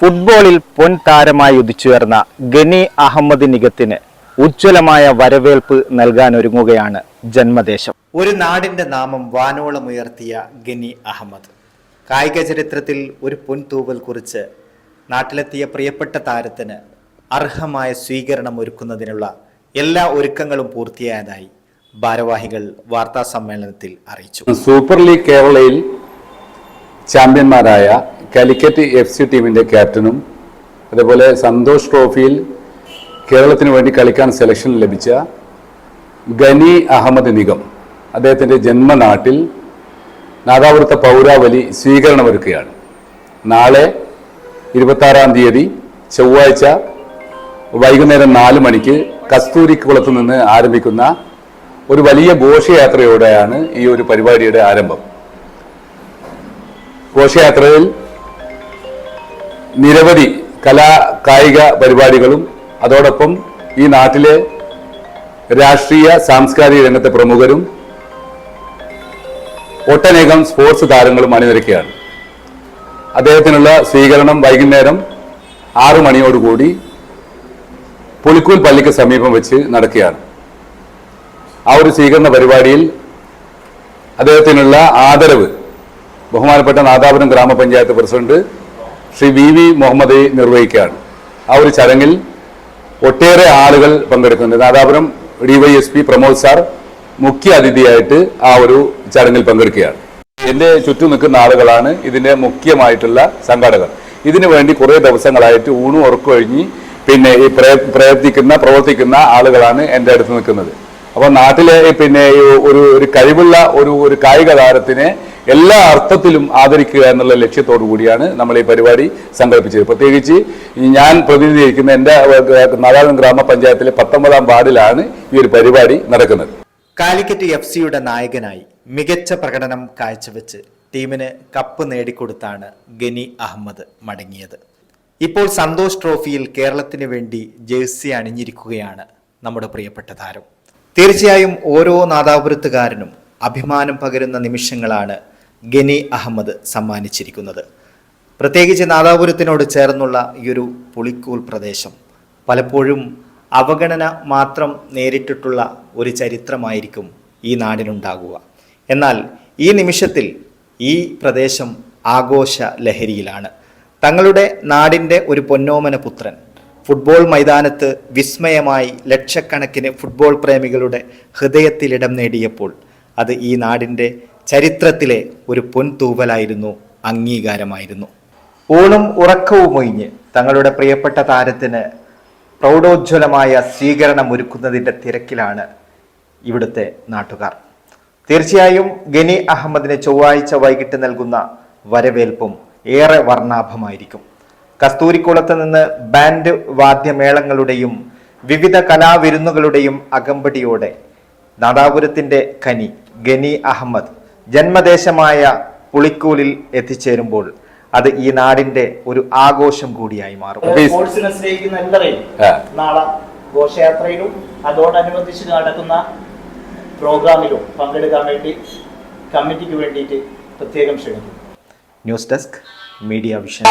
ഫുട്ബോളിൽ പൊൻ താരമായി ഉദിച്ചുയർന്ന ഗനി അഹമ്മദ് നിഗത്തിന് ഉജ്ജ്വലമായ വരവേൽപ്പ് നൽകാനൊരുങ്ങുകയാണ് ജന്മദേശം. ഒരു നാടിന്റെ നാമം വാനോളമുയർത്തിയ ഗനി അഹമ്മദ്. കായിക ചരിത്രത്തിൽ ഒരു പൊൻതൂവൽ കുറിച്ച് നാട്ടിലെത്തിയ പ്രിയപ്പെട്ട താരത്തിന് അർഹമായ സ്വീകരണം ഒരുക്കുന്നതിനുള്ള എല്ലാ ഒരുക്കങ്ങളും പൂർത്തിയായതായി ഭാരവാഹികൾ വാർത്താ സമ്മേളനത്തിൽ അറിയിച്ചു. സൂപ്പർ ലീഗ് കേരളയിൽ ചാമ്പ്യന്മാരായ കാലിക്കറ്റ് എഫ് സി ടീമിന്റെ ക്യാപ്റ്റനും അതേപോലെ സന്തോഷ് ട്രോഫിയിൽ കേരളത്തിന് വേണ്ടി കളിക്കാൻ സെലക്ഷൻ ലഭിച്ച ഗനി അഹമ്മദ് നിഗം അദ്ദേഹത്തിന്റെ ജന്മനാട്ടിൽ നാദാപുരത്തെ പൗരാവലി സ്വീകരണമൊരുക്കുകയാണ് നാളെ ഇരുപത്താറാം തീയതി ചൊവ്വാഴ്ച വൈകുന്നേരം നാല് മണിക്ക് കസ്തൂരിക്കുളത്ത് നിന്ന് ആരംഭിക്കുന്ന ഒരു വലിയ ഘോഷയാത്രയോടെയാണ് ഈ ഒരു പരിപാടിയുടെ ആരംഭം. ഘോഷയാത്രയിൽ നിരവധി കലാ കായിക പരിപാടികളും അതോടൊപ്പം ഈ നാട്ടിലെ രാഷ്ട്രീയ സാംസ്കാരിക രംഗത്തെ പ്രമുഖരും ഒട്ടനേകം സ്പോർട്സ് താരങ്ങളും അണിനിരക്കുകയാണ്. അദ്ദേഹത്തിനുള്ള സ്വീകരണം വൈകുന്നേരം ആറു മണിയോടുകൂടി പുളിക്കൂൽ പള്ളിക്ക് സമീപം വെച്ച് നടക്കുകയാണ്. ആ ഒരു സ്വീകരണ പരിപാടിയിൽ അദ്ദേഹത്തിനുള്ള ആദരവ് ബഹുമാനപ്പെട്ട നാദാപുരം ഗ്രാമപഞ്ചായത്ത് president Shri V V Muhammad നിർവഹിക്കുകയാണ്. ആ ഒരു ചടങ്ങിൽ ഒട്ടേറെ ആളുകൾ പങ്കെടുക്കുന്നുണ്ട്. നാദാപുരം ഡിവൈഎസ്പി പ്രമോദ് സാർ മുഖ്യ അതിഥിയായിട്ട് ആ ഒരു ചടങ്ങിൽ പങ്കെടുക്കുകയാണ്. എന്റെ ചുറ്റും നിൽക്കുന്ന ആളുകളാണ് ഇതിന്റെ മുഖ്യമായിട്ടുള്ള സംഘാടകർ. ഇതിനു വേണ്ടി കുറേ ദിവസങ്ങളായിട്ട് ഊണും ഉറക്കം കഴിഞ്ഞ് പിന്നെ ഈ പ്രയത്നിക്കുന്ന പ്രവർത്തിക്കുന്ന ആളുകളാണ് എന്റെ അടുത്ത് നിൽക്കുന്നത്. അപ്പൊ നാട്ടിലെ പിന്നെ ഒരു ഒരു കഴിവുള്ള ഒരു ഒരു കായിക താരത്തിനെ എല്ലാ അർത്ഥത്തിലും ആദരിക്കുക എന്നുള്ള ലക്ഷ്യത്തോടു കൂടിയാണ് നമ്മൾ ഈ പരിപാടി സംഘടിപ്പിച്ചത്. പ്രത്യേകിച്ച് ഞാൻ പ്രതിനിധീകരിക്കുന്ന എന്റെ നാരായണ ഗ്രാമപഞ്ചായത്തിലെ പത്തൊമ്പതാം വാർഡിലാണ് ഈ ഒരു പരിപാടി നടക്കുന്നത്. കാലിക്കറ്റ് എഫ് സിയുടെ നായകനായി മികച്ച പ്രകടനം കാഴ്ചവെച്ച് ടീമിന് കപ്പ് നേടിക്കൊടുത്താണ് ഗനി അഹമ്മദ് മടങ്ങിയത്. ഇപ്പോൾ സന്തോഷ് ട്രോഫിയിൽ കേരളത്തിന് വേണ്ടി ജേഴ്സി അണിഞ്ഞിരിക്കുകയാണ് നമ്മുടെ പ്രിയപ്പെട്ട താരം. തീർച്ചയായും ഓരോ നാദാപുരത്തുകാരനും അഭിമാനം പകരുന്ന നിമിഷങ്ങളാണ് ഗനി അഹമ്മദ് സമ്മാനിച്ചിരിക്കുന്നത്. പ്രത്യേകിച്ച് നാദാപുരത്തിനോട് ചേർന്നുള്ള ഈ ഒരു പുളിക്കൂൽ പ്രദേശം പലപ്പോഴും അവഗണന മാത്രം നേരിട്ടിട്ടുള്ള ഒരു ചരിത്രമായിരിക്കും ഈ നാടിനുണ്ടാകുക. എന്നാൽ ഈ നിമിഷത്തിൽ ഈ പ്രദേശം ആഘോഷ ലഹരിയിലാണ്. തങ്ങളുടെ നാടിന്റെ ഒരു പൊന്നോമന പുത്രൻ ഫുട്ബോൾ മൈതാനത്ത് വിസ്മയമായി ലക്ഷക്കണക്കിന് ഫുട്ബോൾ പ്രേമികളുടെ ഹൃദയത്തിലിടം നേടിയപ്പോൾ അത് ഈ നാടിന്റെ ചരിത്രത്തിലെ ഒരു പൊൻതൂവലായിരുന്നു അംഗീകാരമായിരുന്നു. ഊണും ഉറക്കവും ഒഴിഞ്ഞ് തങ്ങളുടെ പ്രിയപ്പെട്ട താരത്തിന് പ്രൗഢോജ്വലമായ സ്വീകരണം ഒരുക്കുന്നതിന്റെ തിരക്കിലാണ് ഇവിടുത്തെ നാട്ടുകാർ. തീർച്ചയായും ഗനി അഹമ്മദിന് ചൊവ്വാഴ്ച വൈകിട്ട് നൽകുന്ന വരവേൽപ്പും ഏറെ വർണാഭമായിരിക്കും. കസ്തൂരിക്കുളത്ത് നിന്ന് ബാൻഡ് വാദ്യമേളങ്ങളുടെയും വിവിധ കലാവിരുന്നുകളുടെയും അകമ്പടിയോടെ നാദാപുരത്തിന്റെ കനി ഗനി അഹമ്മദ് ജന്മദേശമായ പുളിക്കൂലിൽ എത്തിച്ചേരുമ്പോൾ അത് ഈ നാടിന്റെ ഒരു ആഘോഷം കൂടിയായി മാറും. സ്പോർട്സിനെ സ്നേഹിക്കുന്ന എല്ലാവരെയും. നാളെ ഘോഷയാത്രയിലും അതോടനുബന്ധിച്ച് നടക്കുന്ന പ്രോഗ്രാമിലും പങ്കെടുക്കാൻ വേണ്ടി കമ്മിറ്റിക്ക് വേണ്ടിയിട്ട് പ്രത്യേകം ക്ഷണിക്കുന്നു. News desk media vision.